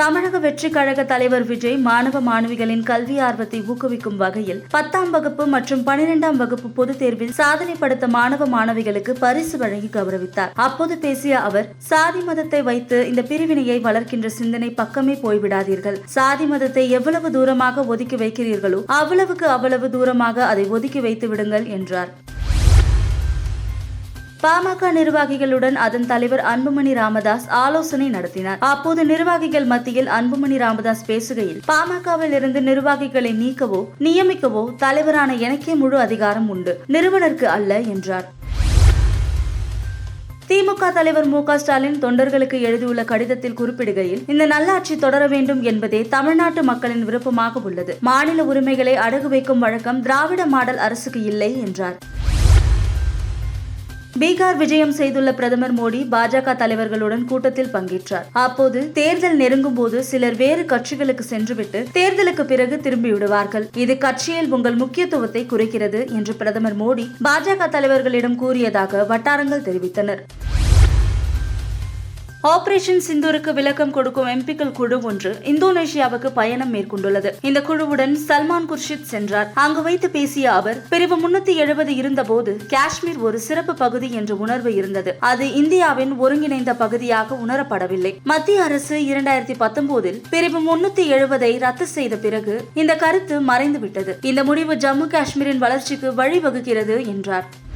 தமிழக வெற்றி கழக தலைவர் விஜய் மாணவ மாணவிகளின் கல்வி ஆர்வத்தை ஊக்குவிக்கும் வகையில் பத்தாம் வகுப்பு மற்றும் பனிரெண்டாம் வகுப்பு பொதுத் தேர்வில் சாதனை படுத்த மாணவ மாணவிகளுக்கு பரிசு வழங்கி கௌரவித்தார். அப்போது பேசிய அவர் சாதி மதத்தை வைத்து இந்த பிரிவினையை வளர்க்கின்ற சிந்தனை பக்கமே போய்விடாதீர்கள். சாதி மதத்தை எவ்வளவு தூரமாக ஒதுக்கி வைக்கிறீர்களோ அவ்வளவுக்கு அவ்வளவு தூரமாக அதை ஒதுக்கி வைத்து விடுங்கள் என்றார். பாமக நிர்வாகிகளுடன் அதன் தலைவர் அன்புமணி ராமதாஸ் ஆலோசனை நடத்தினார். அப்போது நிர்வாகிகள் மத்தியில் அன்புமணி ராமதாஸ் பேசுகையில் பாமகவில் இருந்து நிர்வாகிகளை நீக்கவோ நியமிக்கவோ தலைவரான எனக்கே முழு அதிகாரம் உண்டு. நிறுவனருக்கு அல்ல என்றார். திமுக தலைவர் மு க ஸ்டாலின் தொண்டர்களுக்கு எழுதியுள்ள கடிதத்தில் குறிப்பிடுகையில் இந்த நல்லாட்சி தொடர வேண்டும் என்பதே தமிழ்நாட்டு மக்களின் விருப்பமாக உள்ளது. மாநில உரிமைகளை அடகு வைக்கும் வழக்கம் திராவிட மாடல் அரசுக்கு இல்லை என்றார். பீகார் விஜயம் செய்துள்ள பிரதமர் மோடி பாஜக தலைவர்களுடன் கூட்டத்தில் பங்கேற்றார். அப்போது தேர்தல் நெருங்கும் போது சிலர் வேறு கட்சிகளுக்கு சென்றுவிட்டு தேர்தலுக்கு பிறகு திரும்பிவிடுவார்கள். இது கட்சியில் உங்கள் முக்கியத்துவத்தை குறைக்கிறது என்று பிரதமர் மோடி பாஜக தலைவர்களிடம் கூறியதாக வட்டாரங்கள் தெரிவித்தனர். ஆபரேஷன் சிந்தூருக்கு விளக்கம் கொடுக்கும் எம்பிக்கள் குழு ஒன்று இந்தோனேஷியாவுக்கு பயணம் மேற்கொண்டுள்ளது. இந்த குழுவுடன் சல்மான் குர்ஷித் சென்றார். அங்கு வைத்து பேசிய அவர் பிரிவு முன்னூத்தி எழுபது இருந்தபோது காஷ்மீர் ஒரு சிறப்பு பகுதி என்ற உணர்வு இருந்தது. அது இந்தியாவின் ஒருங்கிணைந்த பகுதியாக உணரப்படவில்லை. மத்திய அரசு இரண்டாயிரத்தி பத்தொன்பதில் பிரிவு முன்னூத்தி எழுபதை ரத்து செய்த பிறகு இந்த கருத்து மறைந்துவிட்டது. இந்த முடிவு ஜம்மு காஷ்மீரின் வளர்ச்சிக்கு வழிவகுக்கிறது என்றார்.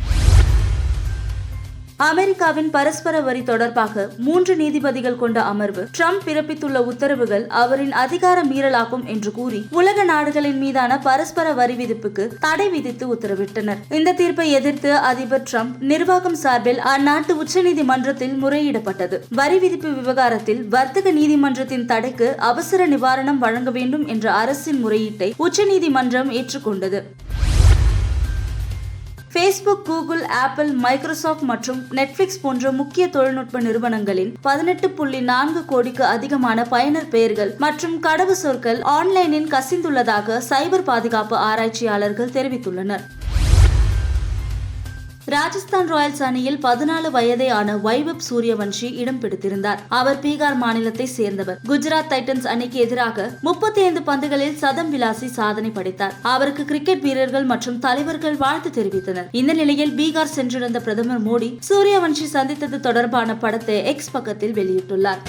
அமெரிக்காவின் பரஸ்பர வரி தொடர்பாக மூன்று நீதிபதிகள் கொண்ட அமர்வு ட்ரம்ப் பிறப்பித்துள்ள உத்தரவுகள் அவரின் அதிகார மீறலாகும் என்று கூறி உலக நாடுகளின் மீதான பரஸ்பர வரி விதிப்புக்கு தடை விதித்து உத்தரவிட்டனர். இந்த தீர்ப்பை எதிர்த்து அதிபர் ட்ரம்ப் நிர்வாகம் சார்பில் அந்நாட்டு உச்சநீதிமன்றத்தில் முறையிடப்பட்டது. வரி விதிப்பு விவகாரத்தில் வர்த்தக நீதிமன்றத்தின் தடைக்கு அவசர நிவாரணம் வழங்க வேண்டும் என்ற அரசின் முறையீட்டை உச்சநீதிமன்றம் ஏற்றுக்கொண்டது. ஃபேஸ்புக் கூகுள் ஆப்பிள் மைக்ரோசாஃப்ட் மற்றும் நெட்ஃபிளிக்ஸ் போன்ற முக்கிய தொழில்நுட்ப நிறுவனங்களின் பதினெட்டு புள்ளி நான்கு கோடிக்கு அதிகமான பயனர் பெயர்கள் மற்றும் கடவு சொற்கள் ஆன்லைனில் கசிந்துள்ளதாக சைபர் பாதுகாப்பு ஆராய்ச்சியாளர்கள் தெரிவித்துள்ளனர். ராஜஸ்தான் ராயல்ஸ் அணியில் பதினாலு வயதேயான வைபப் சூரியவன்ஷி இடம் பிடித்திருந்தார். அவர் பீகார் மாநிலத்தை சேர்ந்தவர். குஜராத் டைட்டன்ஸ் அணிக்கு எதிராக முப்பத்தி ஐந்து பந்துகளில் சதம் விலாசி சாதனை படைத்தார். அவருக்கு கிரிக்கெட் வீரர்கள் மற்றும் தலைவர்கள் வாழ்த்து தெரிவித்தனர். இந்த நிலையில் பீகார் சென்றிருந்த பிரதமர் மோடி சூரியவன்ஷி சந்தித்தது தொடர்பான படத்தை எக்ஸ் பக்கத்தில் வெளியிட்டுள்ளார்.